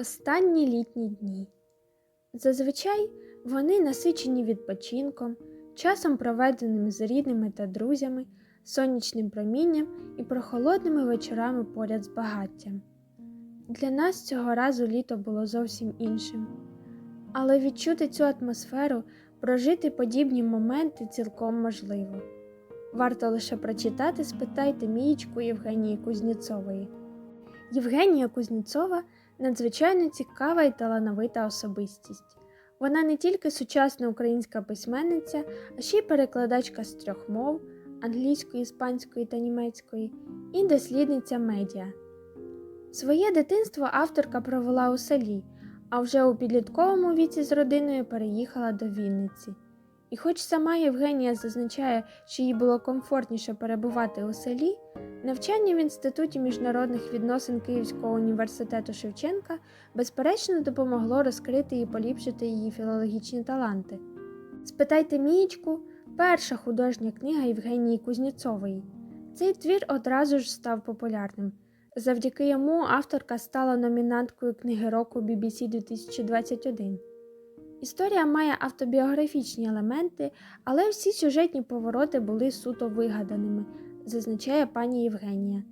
Останні літні дні. Зазвичай вони насичені відпочинком, часом проведеним з рідними та друзями, сонячним промінням і прохолодними вечорами поряд з багаттям. Для нас цього разу літо було зовсім іншим. Але відчути цю атмосферу, прожити подібні моменти цілком можливо. Варто лише прочитати спитайте мієчку Євгенії Кузнєцової. Євгенія Кузнєцова надзвичайно цікава і талановита особистість. Вона не тільки сучасна українська письменниця, а ще й перекладачка з трьох мов англійської, іспанської та німецької, і дослідниця медіа. Своє дитинство авторка провела у селі, а вже у підлітковому віці з родиною переїхала до Вінниці. І хоч сама Євгенія зазначає, що їй було комфортніше перебувати у селі, навчання в Інституті міжнародних відносин Київського університету Шевченка безперечно допомогло розкрити і поліпшити її філологічні таланти. Спитайте Мієчку перша художня книга Євгенії Кузнєцової. Цей твір одразу ж став популярним. Завдяки йому авторка стала номінанткою книги року BBC 2021. Історія має автобіографічні елементи, але всі сюжетні повороти були суто вигаданими, зазначає пані Євгенія.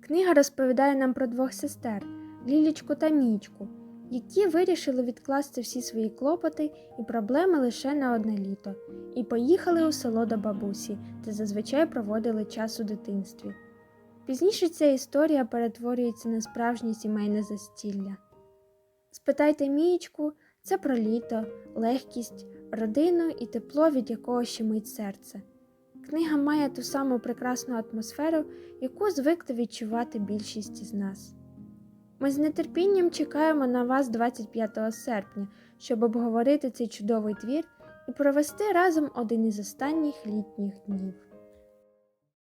Книга розповідає нам про двох сестер Лілічку та Мічку, які вирішили відкласти всі свої клопоти і проблеми лише на одне літо, і поїхали у село до бабусі, де зазвичай проводили час у дитинстві. Пізніше ця історія перетворюється на справжнє сімейне застілля. Спитайте Мієчку це про літо, легкість, родину і тепло, від якого щемить серце. Книга має ту саму прекрасну атмосферу, яку звикли відчувати більшість із нас. Ми з нетерпінням чекаємо на вас 25 серпня, щоб обговорити цей чудовий твір і провести разом один із останніх літніх днів.